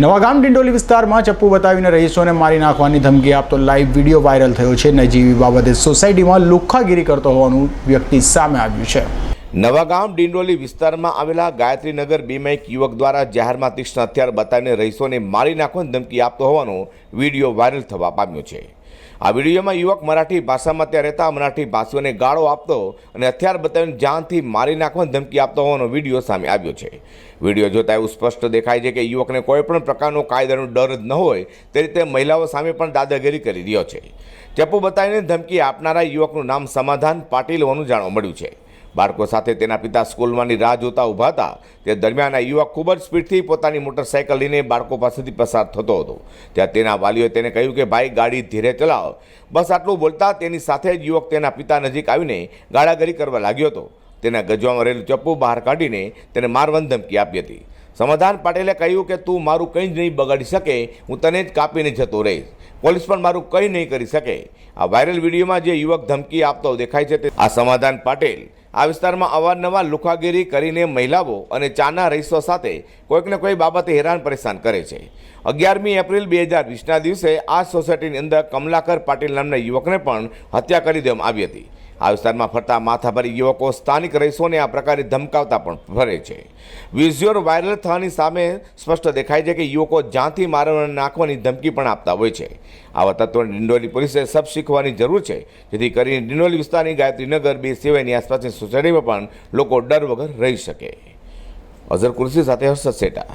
નવાગામ ડિંડોલી વિસ્તારમાં ચપ્પુ બતાવીને રહીશોને મારી નાખવાની ધમકી આપતો લાઈવ વીડિયો વાયરલ થયો છે. નજીવી બાબતે સોસાયટીમાં લુખ્ખાગીરી કરતો હોવાનું વ્યક્તિ સામે આવ્યું છે. નવાગામ ડિંડોલી વિસ્તારમાં આવેલા ગાયત્રીનગર બીમાં એક યુવક દ્વારા જાહેરમાં તીક્ષ્ણ હથિયાર બતાવીને રહીશોને મારી નાખવાની ધમકી આપતો હોવાનો વીડિયો વાયરલ થવા પામ્યો છે. આ વિડીયોમાં યુવક મરાઠી ભાષામાં ત્યાં રહેતા મરાઠી ભાષીઓને ગાળો આપતો અને હથિયાર બતાવીને જાનથી મારી નાખવાની ધમકી આપતો હોવાનો વીડિયો સામે આવ્યો છે. વીડિયો જોતા એવું સ્પષ્ટ દેખાય છે કે યુવકને કોઈ પણ પ્રકારનો કાયદાનો ડર જ ન હોય તે રીતે મહિલાઓ સામે પણ દાદાગીરી કરી રહ્યો છે. ચપ્પુ બતાવીને ધમકી આપનારા યુવકનું નામ સમાધાન પાટીલ હોવાનું જાણવા મળ્યું છે. બાળકો સાથે તેના પિતા સ્કૂલમાંની રાહ જોતા ઊભા હતા. તે દરમિયાન આ યુવક ખૂબ જ સ્પીડથી પોતાની મોટરસાઇકલ લઈને બાળકો પાસેથી પસાર થતો હતો. ત્યાં તેના વાલીઓએ તેને કહ્યું કે, ભાઈ, ગાડી ધીરે ચલાવ. બસ આટલું બોલતા તેની સાથે જ યુવક તેના પિતા નજીક આવીને ગાળાગરી કરવા લાગ્યો હતો. તેના ગજવામાં રહેલું ચપ્પુ બહાર કાઢીને તેને મારવાની ધમકી આપી હતી. સમાધાન પાટેલે કહ્યું કે, તું મારું કંઈ જ નહીં બગાડી શકે, હું તને જ કાપીને જતો રહીશ. પોલીસ પણ મારું કંઈ નહીં કરી શકે. આ વાયરલ વિડીયોમાં જે યુવક ધમકી આપતો દેખાય છે તે આ સમાધાન પાટેલ આ વિસ્તારમાં અવારનવાર લુખાગીરી કરીને મહિલાઓ અને ચાના રહીશો સાથે કોઈકને કોઈ બાબતે હેરાન પરેશાન કરે છે. અગિયારમી એપ્રિલ બે હજાર વીસના દિવસે આ સોસાયટીની અંદર કમલાકર પાટીલ નામના યુવકને પણ હત્યા કરી દેવામાં આવી હતી. આ વિસ્તારમાં ફરતા માથાભારી યુવકો સ્થાનિક રહીશોને આ પ્રકારે ધમકાવતા પણ ફરે છે. વિઝ્યુઅલ વાયરલ થવાની સામે સ્પષ્ટ દેખાય છે કે યુવકો જ્યાંથી મારવાને નાખવાની ધમકી પણ આપતા હોય છે. આવા તત્વોને ડિંડોલી પોલીસે સબ શીખવાની જરૂર છે, જેથી કરીને ડિંડોલી વિસ્તારની ગાયત્રીનગર બે સિવાયની આસપાસની સોસાયટીમાં પણ લોકો ડર વગર રહી શકે. અઝર કુર્સી સાથે હર્ષદ સેટા.